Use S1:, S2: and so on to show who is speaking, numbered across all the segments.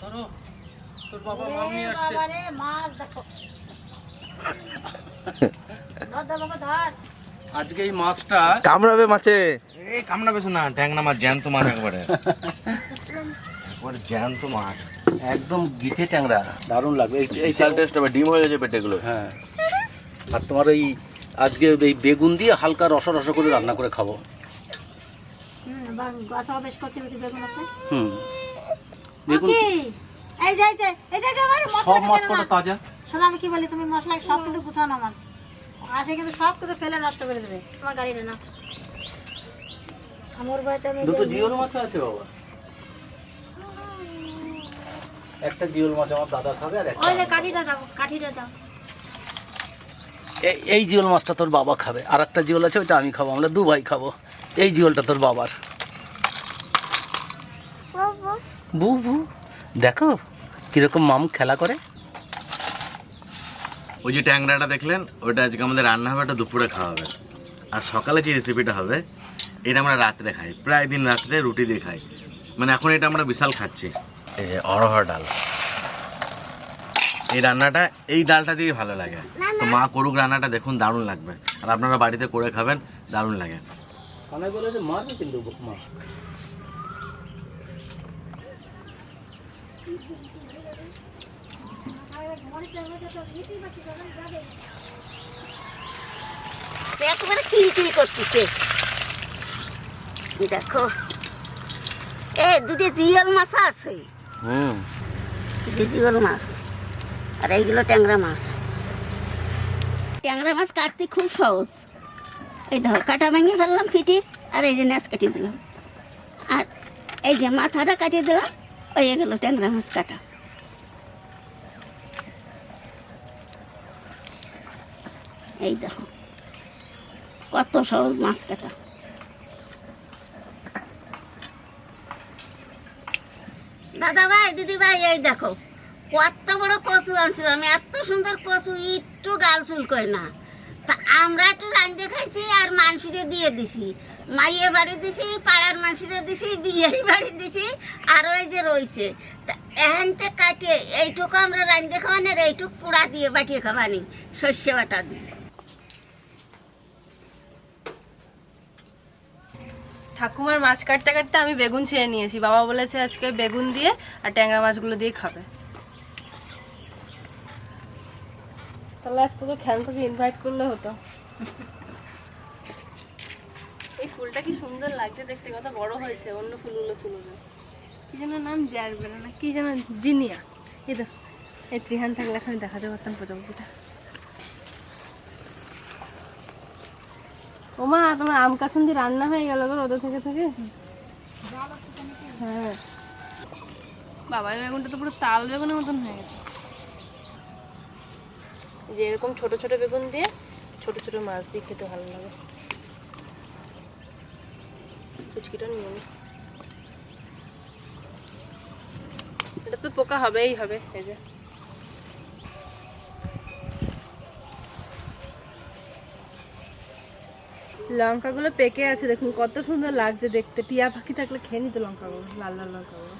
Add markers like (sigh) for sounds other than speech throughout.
S1: ধরো তোর বাবা মাম নিয়ে আসছে।
S2: বাবারে মাছ দেখো। ধর ধর বাবা ধর।
S1: আজকে এই মাছটা
S3: কামড়াবে মাছে।
S4: ট্যাংরা মাছ জ্যান্ত মাছ একবারে। একবারে জ্যান্ত মাছ।
S1: একদম গিঠে ট্যাংরা। দারুণ লাগবে। এই
S4: টেস্ট হবে ডিম হয়ে গেছে পেটে
S1: হ্যাঁ। আর তোমার এই আজকে এই বেগুন দিয়ে হালকা রস রস করে রান্না করে খাব।
S2: হুম। কি। এই যে এই যে যে আমার
S1: সব তাজা।
S2: শোনো আমি কি বলি তুমি মশলা সব কিন্তু গুছানো আমার আসে কিন্তু সব কিছু ফেলে নষ্ট করে দেবে। তোমার গাড়িটা না আমার বাড়িতে আমি
S1: দুটো জিওল মাছ আছে বাবা। একটা জিওল মাছ আমার দাদা খাবে আর একটা
S2: ওই যে কাঠিটা দাও কাঠিটা দাও।
S1: এই- এই জিওল মাছটা তোর বাবা খাবে। আর একটা জিওল আছে ওইটা আমি খাব। আমরা দু ভাই খাব। এই জিওলটা তোর বাবার। বু বু দেখো কীরকম মাম খেলা করে।
S4: ওই যে ট্যাংরাটা দেখলেন ওটা আজকে আমাদের রান্না হবে ওটা দুপুরে খাওয়া হবে। আর সকালে যে রেসিপিটা হবে এটা আমরা রাত্রে খাই প্রায় দিন রাত্রে রুটি দিয়ে খাই। মানে এখন এটা আমরা বিশাল খাচ্ছি। এই যে অরহর ডাল। এই রান্নাটা এই ডালটা দিয়ে ভালো লাগে। তো মা করুক রান্নাটা দেখুন দারুণ লাগবে। আর আপনারা বাড়িতে করে খাবেন দারুণ লাগে।
S1: অনেক বলে মারবে কিন্তু মা
S5: একেবারে করতেছে। দেখো। এ দুটো জিয়াল মাছ আছে।
S4: হুম।
S5: মাছ। আর এইগুলো ট্যাংরা মাছ। ট্যাংরা মাছ কাটতে খুব সহজ। এই ধর কাটা ভেঙে ফেললাম ফিটির আর এই যে ন্যাচ কাটিয়ে দিলাম। আর এই যে মাথাটা কাটিয়ে দিলাম ওই গেল ট্যাংরা মাছ কাটা। এই দেখো, কত সহজ মাছ কাটা দাদা ভাই, দিদি ভাই, এই দেখো, কত বড় কচু আনছিল। আমি এত সুন্দর কচু, একটু গাল চুল করে না। তা আমরা একটু রান্ধে খাইছি আর মানসিরে দিয়ে দিছি। মাইয়ে বাড়ি দিছি, পাড়ার মানসিরে দিছি বিয়ে বাড়ি দিছি, আর ওই যে রয়েছে তা এহেনতে কাটিয়ে এইটুকু আমরা রান্ধে আর এইটুকু পোড়া দিয়ে বাটিয়ে খাওয়ানি, সর্ষে বাটা দিয়ে।
S6: ঠাকুমার মাছ কাটতে কাটতে আমি বেগুন ছিঁড়ে নিয়েছি। বাবা বলেছে আজকে বেগুন দিয়ে আর ট্যাংরা মাছগুলো দিয়ে খাবে। তাহলে আজকে তো খেয়াল থেকে ইনভাইট করলে হতো। এই ফুলটা কি সুন্দর লাগছে দেখতে, কত বড় হয়েছে, অন্য ফুলগুলো তুলবে কি যেন নাম জ্যারবেনা না কি যেন জিনিয়া। এই তো এই ত্রিহান থাকলে এখন দেখাতে পারতাম প্রজাপতিটা। ওমা, তোমার আম কাসুন্দি রান্না হয়ে গেল গো ওদের থেকে থেকে। হ্যাঁ। বাবা বেগুনটা তো পুরো তাল বেগুনের মতন হয়ে গেছে। যে এরকম ছোট ছোট বেগুন দিয়ে ছোট ছোট মাছ দিয়ে খেতে ভালো লাগে। ফুচকিটা নিয়ে নি। এটা তো পোকা হবেই হবে, এই যে। লঙ্কাগুলো পেকে আছে দেখুন কত সুন্দর লাগছে দেখতে। টিয়া পাখি থাকলে খেয়ে নিত লঙ্কাগুলো লাল লাল লঙ্কাগুলো।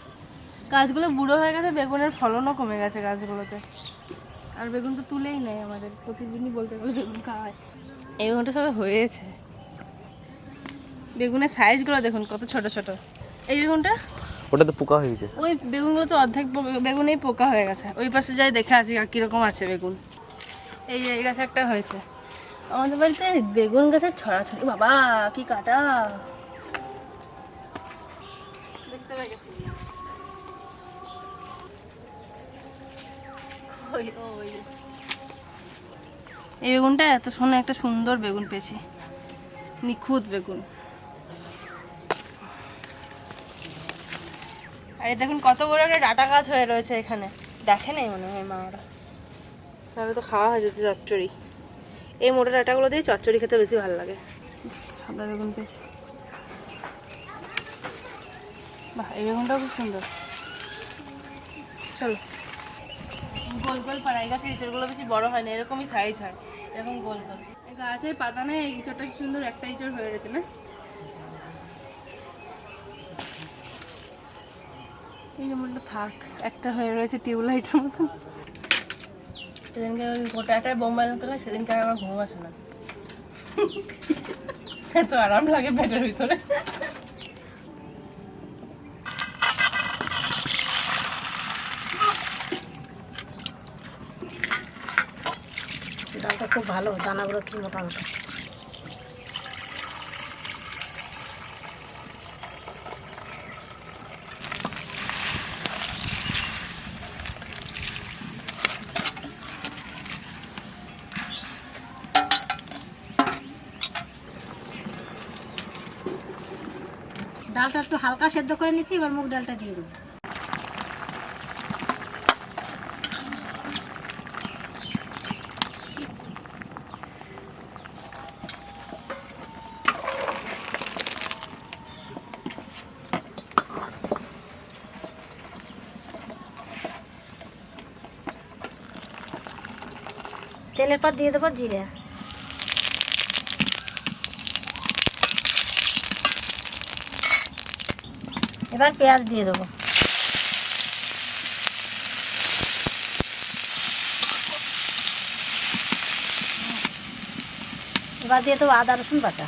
S6: গাছগুলো বুড়ো হয়ে গেছে বেগুনের ফলনও কমে গেছে গাছগুলোতে। আর বেগুন তো তুলেই নেই আমাদের প্রতিদিনই বলতে গেলে বেগুন খাওয়ায়। এই বেগুনটা সবে হয়েছে। বেগুনের সাইজগুলো দেখুন কত ছোট ছোট। এই বেগুনটা?
S3: ওটা তো পোকা হয়ে গেছে।
S6: ওই বেগুনগুলো তো অর্ধেক বেগুনেই পোকা হয়ে গেছে। ওই পাশে যাই দেখে আসি কীরকম আছে বেগুন। এই এই গাছে একটা হয়েছে। আমাদের বাড়িতে বেগুন গাছের ছড়াছড়ি বাবা কি কাটা। দেখতে পেয়ে গেছি। এই বেগুনটা এত সোনা একটা সুন্দর বেগুন পেয়েছি। নিখুঁত বেগুন। আর এই দেখুন কত বড় একটা ডাটা গাছ হয়ে রয়েছে এখানে। দেখে নাই মনে হয় মা ওরা তাহলে তো খাওয়া হয় যেত চচ্চড়ি। এই মোটা ডাটাগুলো দিয়ে চচ্চড়ি খেতে বেশি ভালো লাগে। সাদা বেগুন পেয়েছি। বাহ, এই বেগুনটাও খুব সুন্দর। চলো। গোল গোল পাড়া এই গাছের ইঁচড়গুলো বেশি বড় হয় না, এরকমই সাইজ হয়। এরকম গোল গোল। গাছের পাতা নেই এই ইঁচড়টা সুন্দর, একটা ইঁচড় হয়ে গেছে না? এই রিমোটটা থাক, একটা হয়ে রয়েছে টিউবলাইটের মতন। সেদিনকে ওই গোটা একটা বোম্বাই মতো হয় সেদিনকে আমার ঘুম আসে না। (laughs) এত আরাম লাগে পেটের ভিতরে।
S2: ডালটা খুব ভালো, দানাগুলো কি মোটা ডালটা একটু হালকা সেদ্ধ করে নিচ্ছি এবার মুগ ডালটা দিয়ে দেবো। তেলের পর দিয়ে দেবো জিরে। এবার পেঁয়াজ দিয়ে দেবো। এবার দিয়ে দেবো আদা রসুন বাটা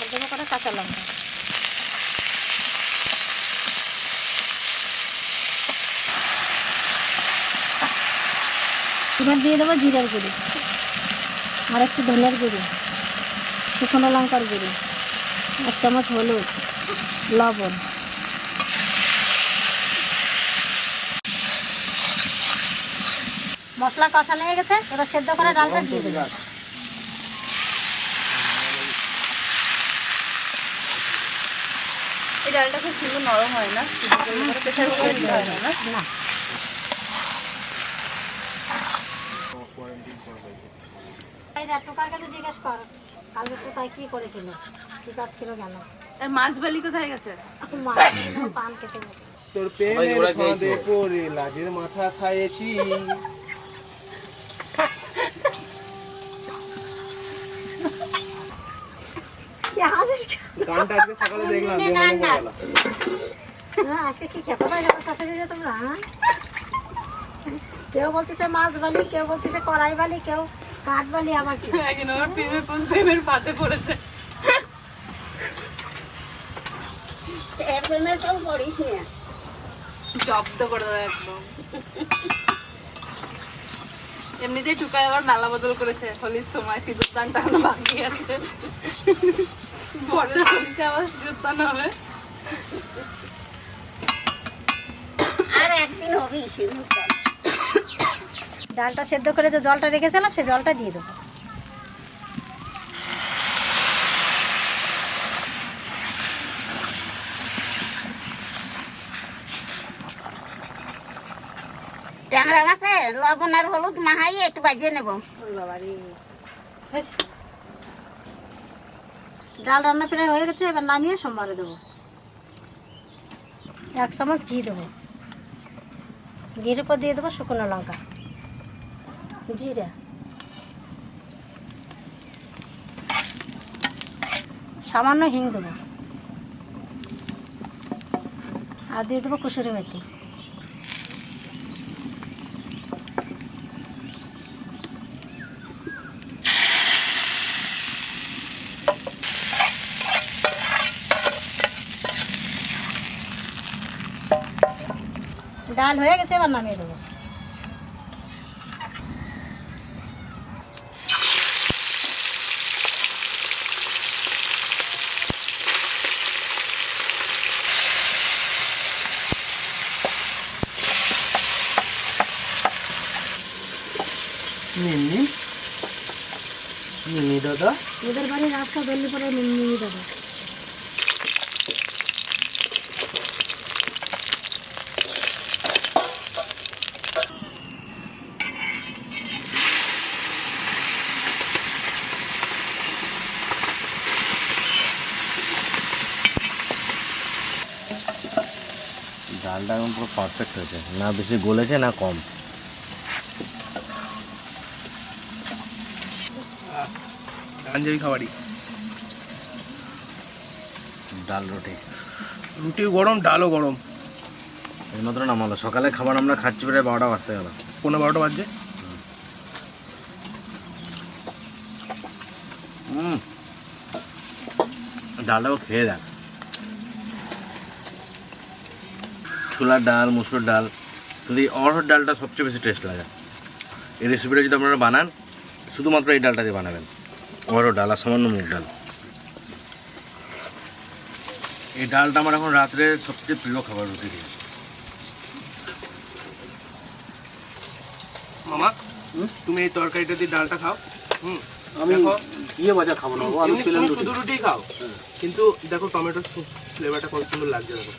S2: আর দেবো কটা কাঁচা লঙ্কা এবার দিয়ে দেবো জিরার গুঁড়ি আর একটু ধনের গুঁড়ি শুকনো লঙ্কার গুঁড়ি এক চামচ হলুদ লবণ। মশলা কষা হয়ে গেছে এবার সেদ্ধ করা ডালটা দিয়ে দেবো।
S6: এই ডালটা খুব সুন্দর নরম হয় না? হয় না। না
S2: না এই রে, টোকার কাছে জিজ্ঞেস কর। কালকে কোথায় কি করেছিল? কি পাচ্ছিল কেন?
S6: আর মাছ বালি কোথায় গেছে?
S2: পান কেটে গেছে।
S3: তোর প্রেমের ফাঁদে পড়ে লাজের মাথা খাইয়েছি গানটা আজকে সকালে দেখলাম দিয়ে মনে
S2: আজকে কি যাব শাশুড়িরা তোমরা হ্যাঁ? কেউ বলতেছে মাছ বালি কেউ বলতেছে কড়াই বালি কেউ কাঠ বালি আবার কি?
S6: একদিন আমার প্রেমের কোন প্রেমের পাতে পড়েছে?
S5: এফএমের কেউ পড়িস না।
S6: জব্দ করে দেয় একদম। এমনিতেই টুকাই আবার মেলা বদল করেছে। হোলির সময় সিঁদুর বাকি আছে। হোলিতে আবার সিঁদুর দান হবে।
S5: আর একদিন হবে সিঁদুর দান।
S2: ডালটা সেদ্ধ করে যে জলটা রেখেছিলাম সেই জলটা দিয়ে দেবো।
S5: ট্যাংরা মাছে লবণ আর হলুদ মাহাই একটু বাজিয়ে নেব।
S2: ডাল রান্না প্রায় হয়ে গেছে এবার নামিয়ে সোমবারে দেবো। এক চামচ ঘি দেবো। ঘির উপর দিয়ে দেবো শুকনো লঙ্কা। জিরা সামান্য হিং দেবো। আর দিয়ে দেবো কুসুরি মেথি। ডাল হয়ে গেছে, এবার নামিয়ে দেবো।
S3: মিমি মিমি দাদা।
S2: ওদের বাড়ির রাস্তা বেললি পরে নিয়ে দেবো
S4: ডালটা একদম পুরো পারফেক্ট হয়েছে। না বেশি গলেছে না কম।
S3: আঞ্জলি খাবারই।
S4: ডাল রুটি।
S3: রুটিও গরম ডালও গরম।
S4: এইমাত্র নামালো সকালে খাবার আমরা খাচ্ছি প্রায় বারোটা বাজতে গেল।
S3: পনেরো বারোটা বাজছে।
S4: হুম। ডালটাও খেয়ে দেখ। ছোলার ডাল মুসুর ডাল কিন্তু এই অরহর ডালটা সবচেয়ে বেশি টেস্ট লাগে। এই রেসিপিটা যদি আপনারা বানান শুধুমাত্র এই ডালটা দিয়ে বানাবেন। অরহর ডাল আর সামান্য মুগ ডাল। এই ডালটা আমার এখন রাত্রে সবচেয়ে প্রিয় খাবার রুটি দিয়ে।
S3: মামা তুমি এই তরকারিটা দিয়ে ডালটা খাও। হুম
S1: আমি
S3: দেখো।
S1: ইয়ে ভাজা খাব না আমি প্লেন
S3: শুধু রুটি খাও। কিন্তু দেখো টমেটো ফ্লেভারটা কত সুন্দর লাগছে দেখো।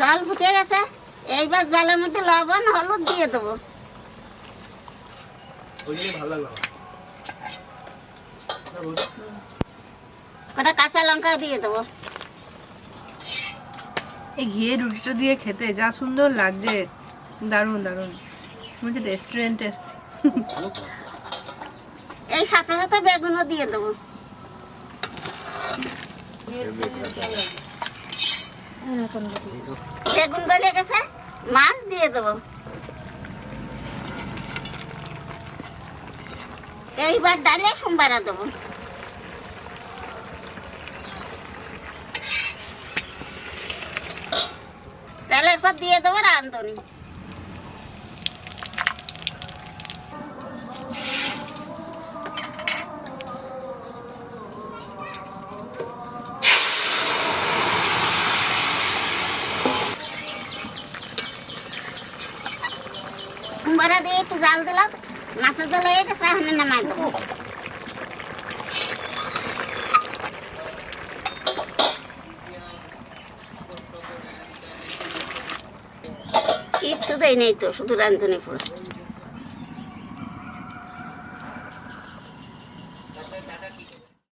S5: জল ফুটে গেছে। এইবার জলের মধ্যে লবণ হলুদ দিয়ে দেবো।
S3: ওই জন্য ভালো লাগল
S5: কটা কাঁচা লঙ্কা দিয়ে দেবো।
S6: এই ঘিয়ে রুটিটা দিয়ে খেতে যা সুন্দর লাগছে। দারুণ দারুণ। রেস্টুরেন্টে এসছি।
S5: এই সাথে সাথে বেগুনও দিয়ে দেবো। বেগুন গলে গেছে মাছ দিয়ে দেবো। এইবার ডালে সোমবারা দেবো ডালের পর দিয়ে দেবো সোমবারা দিয়ে একটু জাল দিলাম। মাছের জল হয়ে গেছে এখন নামাই দেবো কিচ্ছু দেয় নেই তো শুধু রাঁধুনি পুরো।